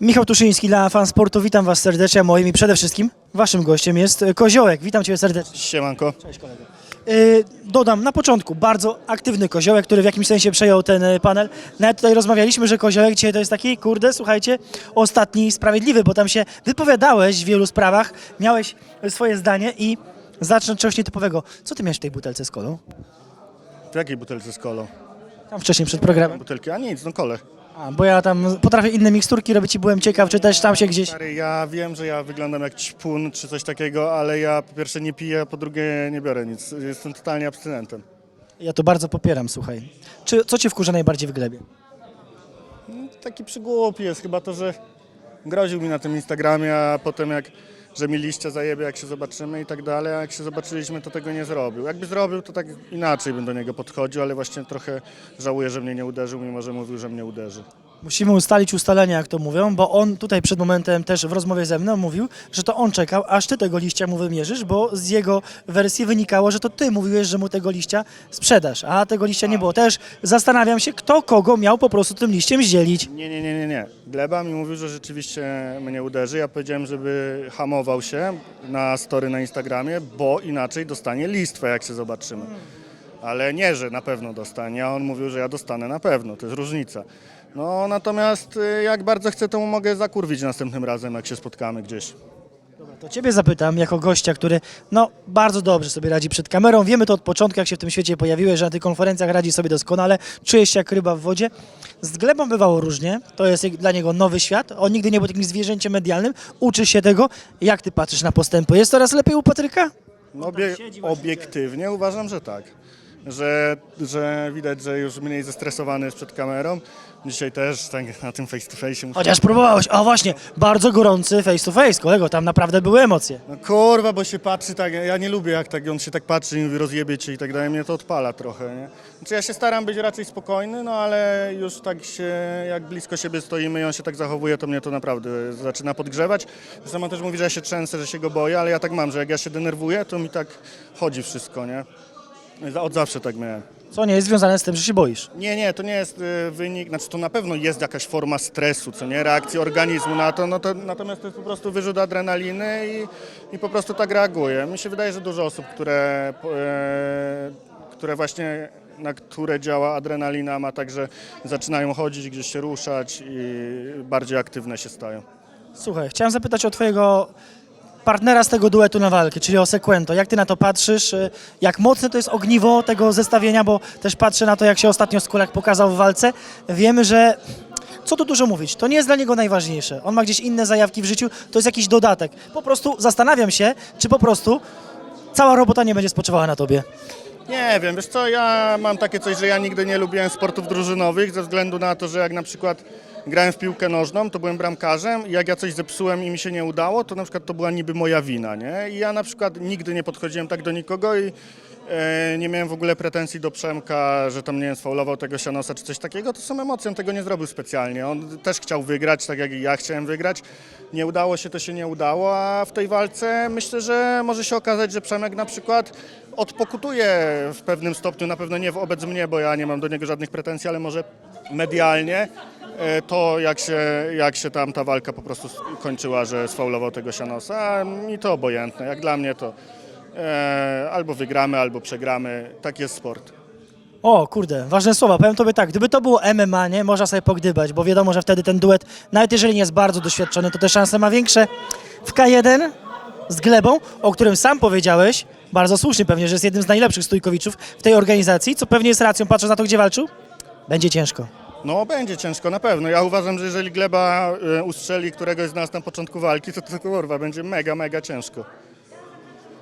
Michał Tuszyński dla fan sportu, witam Was serdecznie. Moim i przede wszystkim Waszym gościem jest e, Koziołek. Witam Cię serdecznie. Siemanko. Cześć kolego. Yy, dodam na początku, bardzo aktywny Koziołek, który w jakimś sensie przejął ten e, panel. Nawet tutaj rozmawialiśmy, że Koziołek dzisiaj to jest taki, kurde, słuchajcie, ostatni sprawiedliwy, bo tam się wypowiadałeś w wielu sprawach, miałeś swoje zdanie i zacznę od czegoś nietypowego. Co Ty miałeś w tej butelce z kolą? W jakiej butelce z kolą? Tam wcześniej przed programem. Butelki? A nic, no kole. A, bo ja tam potrafię inne miksturki robić i byłem ciekaw, czy też tam się gdzieś... Stary, ja wiem, że ja wyglądam jak ćpun czy coś takiego, ale ja po pierwsze nie piję, a po drugie nie biorę nic. Jestem totalnie abstynentem. Ja to bardzo popieram, słuchaj. Czy, co Cię wkurza najbardziej w glebie? Taki przygłupi jest chyba to, że groził mi na tym Instagramie, a potem jak, że mi liścia zajebie, jak się zobaczymy i tak dalej, a jak się zobaczyliśmy, to tego nie zrobił. Jakby zrobił, to tak inaczej bym do niego podchodził, ale właśnie trochę żałuję, że mnie nie uderzył, mimo że mówił, że mnie uderzy. Musimy ustalić ustalenia, jak to mówią, bo on tutaj przed momentem też w rozmowie ze mną mówił, że to on czekał, aż ty tego liścia mu wymierzysz, bo z jego wersji wynikało, że to ty mówiłeś, że mu tego liścia sprzedasz, a tego liścia nie było. Też zastanawiam się, kto kogo miał po prostu tym liściem zdzielić. Nie, nie, nie, nie, nie. Gleba mi mówił, że rzeczywiście mnie uderzy. Ja powiedziałem, żeby hamował się na story na Instagramie, bo inaczej dostanie listwę, jak się zobaczymy. Ale nie, że na pewno dostanie, a on mówił, że ja dostanę na pewno. To jest różnica. No natomiast y, jak bardzo chcę, to mogę zakurwić następnym razem, jak się spotkamy gdzieś. To ciebie zapytam, jako gościa, który no bardzo dobrze sobie radzi przed kamerą. Wiemy to od początku, jak się w tym świecie pojawiłeś, że na tych konferencjach radzi sobie doskonale, czujesz się jak ryba w wodzie. Z Glebą bywało różnie, to jest dla niego nowy świat. On nigdy nie był takim zwierzęciem medialnym, uczy się tego. Jak ty patrzysz na postępy? Jest coraz lepiej u Patryka? No, obie obiektywnie uważam, że tak. Że, że widać, że już mniej zestresowany jest przed kamerą. Dzisiaj też tak na tym face to face muszę Chociaż próbowałeś, a właśnie, bardzo gorący face to face, kolego, tam naprawdę były emocje. No kurwa, bo się patrzy tak, ja nie lubię jak tak on się tak patrzy i mówi rozjebie cię i tak dalej, mnie to odpala trochę, nie? Znaczy ja się staram być raczej spokojny, no ale już tak się, jak blisko siebie stoimy i on się tak zachowuje, to mnie to naprawdę zaczyna podgrzewać. Zresztą on też mówi, że ja się trzęsę, że się go boję, ale ja tak mam, że jak ja się denerwuję, to mi tak chodzi wszystko, nie? Od zawsze tak miałem. Co nie jest związane z tym, że się boisz. Nie, nie, to nie jest y, wynik, znaczy to na pewno jest jakaś forma stresu, co nie, reakcji organizmu na to, no to natomiast to jest po prostu wyrzut adrenaliny i, i po prostu tak reaguje. Mi się wydaje, że dużo osób, które, e, które właśnie, na które działa adrenalina, ma także zaczynają chodzić, gdzieś się ruszać i bardziej aktywne się stają. Słuchaj, chciałem zapytać o twojego partnera z tego duetu na walkę, czyli o Sequento. Jak ty na to patrzysz? Y, Jak mocne to jest ogniwo tego zestawienia, bo też patrzę na to, jak się ostatnio Skulak pokazał w walce. Wiemy, że co tu dużo mówić, to nie jest dla niego najważniejsze. On ma gdzieś inne zajawki w życiu, to jest jakiś dodatek. Po prostu zastanawiam się, czy po prostu cała robota nie będzie spoczywała na tobie. Nie wiem, wiesz co, ja mam takie coś, że ja nigdy nie lubiłem sportów drużynowych ze względu na to, że jak na przykład grałem w piłkę nożną, to byłem bramkarzem i jak ja coś zepsułem i mi się nie udało, to na przykład to była niby moja wina, nie? I ja na przykład nigdy nie podchodziłem tak do nikogo i e, nie miałem w ogóle pretensji do Przemka, że tam nie wiem, tego sianosa czy coś takiego, to są emocje, on tego nie zrobił specjalnie. On też chciał wygrać, tak jak i ja chciałem wygrać. Nie udało się, to się nie udało, a w tej walce myślę, że może się okazać, że Przemek na przykład odpokutuje w pewnym stopniu, na pewno nie wobec mnie, bo ja nie mam do niego żadnych pretensji, ale może medialnie to jak się, jak się tam ta walka po prostu kończyła, że sfaulował tego sianosa, a mi to obojętne. Jak dla mnie to e, albo wygramy, albo przegramy. Tak jest sport. O, kurde, ważne słowa. Powiem tobie tak, gdyby to było MMA, nie, można sobie pogdybać, bo wiadomo, że wtedy ten duet, nawet jeżeli nie jest bardzo doświadczony, to te szanse ma większe. W K1 z Glebą, o którym sam powiedziałeś, bardzo słusznie pewnie, że jest jednym z najlepszych stójkowiczów w tej organizacji, co pewnie jest racją, patrząc na to, gdzie walczył, będzie ciężko. No będzie ciężko, na pewno. Ja uważam, że jeżeli Gleba e, ustrzeli któregoś z nas na początku walki, to to kurwa będzie mega, mega ciężko.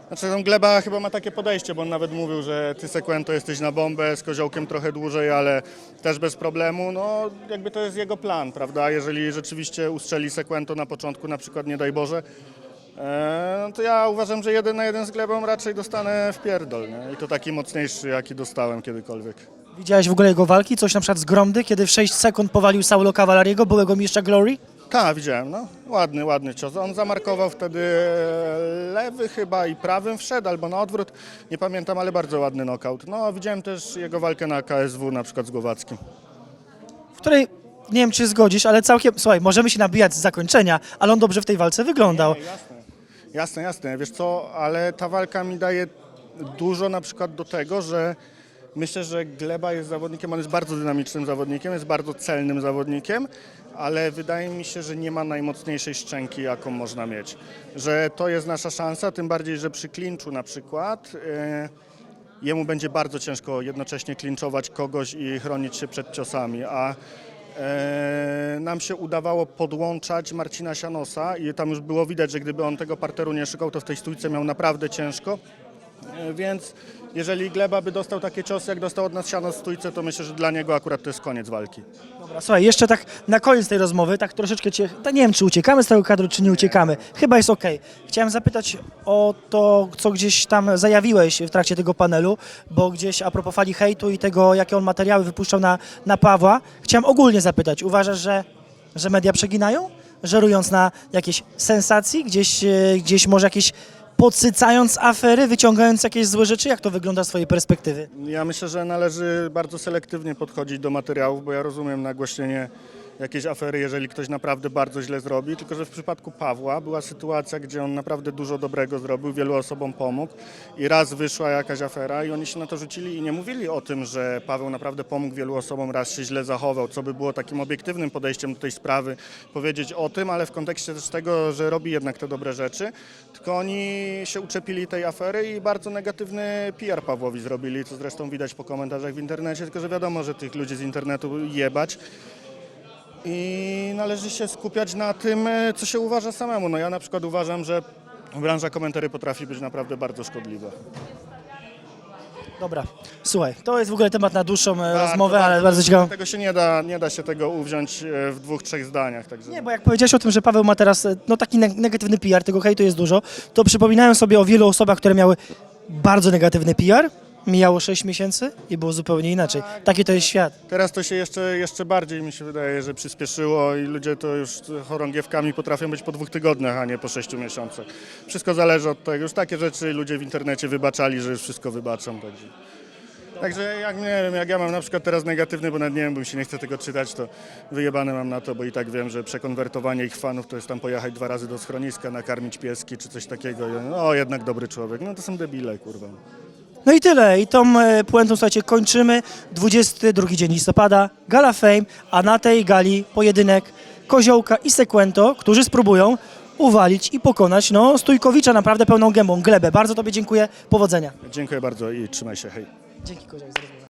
Znaczy tam Gleba chyba ma takie podejście, bo on nawet mówił, że ty Sekwento jesteś na bombę, z Koziołkiem trochę dłużej, ale też bez problemu. No jakby to jest jego plan, prawda? Jeżeli rzeczywiście ustrzeli Sekwento na początku, na przykład nie daj Boże, e, no to ja uważam, że jeden na jeden z Glebą raczej dostanę w pierdol, nie? I to taki mocniejszy, jaki dostałem kiedykolwiek. Widziałeś w ogóle jego walki? Coś na przykład z Gromdy, kiedy w 6 sekund powalił Saulo Cavallariego, byłego mistrza Glory? Tak, widziałem, no. Ładny, ładny cios. On zamarkował wtedy e, lewy chyba i prawym wszedł, albo na odwrót. Nie pamiętam, ale bardzo ładny knockout. No, widziałem też jego walkę na KSW, na przykład z Głowackim. w której nie wiem, czy zgodzisz, ale całkiem, słuchaj, możemy się nabijać z zakończenia, ale on dobrze w tej walce wyglądał. Jasne, jasne, jasne. Wiesz co, ale ta walka mi daje dużo na przykład do tego, że myślę, że Gleba jest zawodnikiem, on jest bardzo dynamicznym zawodnikiem, jest bardzo celnym zawodnikiem, ale wydaje mi się, że nie ma najmocniejszej szczęki, jaką można mieć. Że to jest nasza szansa, tym bardziej, że przy klinczu na przykład... e, jemu będzie bardzo ciężko jednocześnie klinczować kogoś i chronić się przed ciosami, a e, nam się udawało podłączać Marcina Sianosa i tam już było widać, że gdyby on tego parteru nie szukał, to w tej stójce miał naprawdę ciężko. E, Więc jeżeli Gleba by dostał takie ciosy, jak dostał od nas Sianos w stójce, to myślę, że dla niego akurat to jest koniec walki. Dobra, słuchaj, jeszcze tak na koniec tej rozmowy, tak troszeczkę cię, to nie wiem, czy uciekamy z tego kadru, czy nie uciekamy. Chyba jest okej. Chciałem zapytać o to, co gdzieś tam zajawiłeś w trakcie tego panelu, bo gdzieś a propos fali hejtu i tego, jakie on materiały wypuszczał na, na Pawła, chciałem ogólnie zapytać, uważasz, że, że media przeginają? Żerując na jakieś sensacji, gdzieś, e, gdzieś może jakieś podsycając afery, wyciągając jakieś złe rzeczy? Jak to wygląda z twojej perspektywy? Ja myślę, że należy bardzo selektywnie podchodzić do materiałów, bo ja rozumiem nagłośnienie jakiejś afery, jeżeli ktoś naprawdę bardzo źle zrobi, tylko że w przypadku Pawła była sytuacja, gdzie on naprawdę dużo dobrego zrobił, wielu osobom pomógł i raz wyszła jakaś afera i oni się na to rzucili i nie mówili o tym, że Paweł naprawdę pomógł wielu osobom, raz się źle zachował, co by było takim obiektywnym podejściem do tej sprawy, powiedzieć o tym, ale w kontekście też tego, że robi jednak te dobre rzeczy, tylko oni się uczepili tej afery i bardzo negatywny PR Pawłowi zrobili, co zresztą widać po komentarzach w internecie, tylko że wiadomo, że tych ludzi z internetu jebać. I należy się skupiać na tym, e, co się uważa samemu. No ja na przykład uważam, że branża komentarzy potrafi być naprawdę bardzo szkodliwa. Dobra, słuchaj, to jest w ogóle temat na dłuższą e, Bardzo, rozmowę, ale bardzo ciekawą. Tego się nie da, nie da się tego uwziąć e, w dwóch, trzech zdaniach. Także Nie, bo jak powiedziałeś o tym, że Paweł ma teraz e, no, taki neg- negatywny PR, tego hejtu jest dużo, to przypominałem sobie o wielu osobach, które miały bardzo negatywny PR, mijało 6 miesięcy i było zupełnie inaczej. Taki to jest świat. Teraz to się jeszcze, jeszcze bardziej mi się wydaje, że przyspieszyło i ludzie to już chorągiewkami potrafią być po dwóch tygodniach, a nie po sześciu miesiącach. Wszystko zależy od tego. Już takie rzeczy ludzie w internecie wybaczali, że już wszystko wybaczą. Także. Także jak nie wiem, jak ja mam na przykład teraz negatywny, bo nawet nie wiem, bo mi się nie chce tego czytać, to wyjebane mam na to, bo i tak wiem, że przekonwertowanie ich fanów to jest tam pojechać dwa razy do schroniska, nakarmić pieski czy coś takiego. O, jednak dobry człowiek. No to są debile, kurwa. No i tyle. I tą e, puentą, słuchajcie, kończymy. 22 dzień listopada, Gala Fame, a na tej gali pojedynek Koziołka i Sekwento, którzy spróbują uwalić i pokonać no, Stójkowicza naprawdę pełną gębą, Glebę. Bardzo Tobie dziękuję. Powodzenia. Dziękuję bardzo i trzymaj się, hej. Dzięki Kozioł za rozmowę.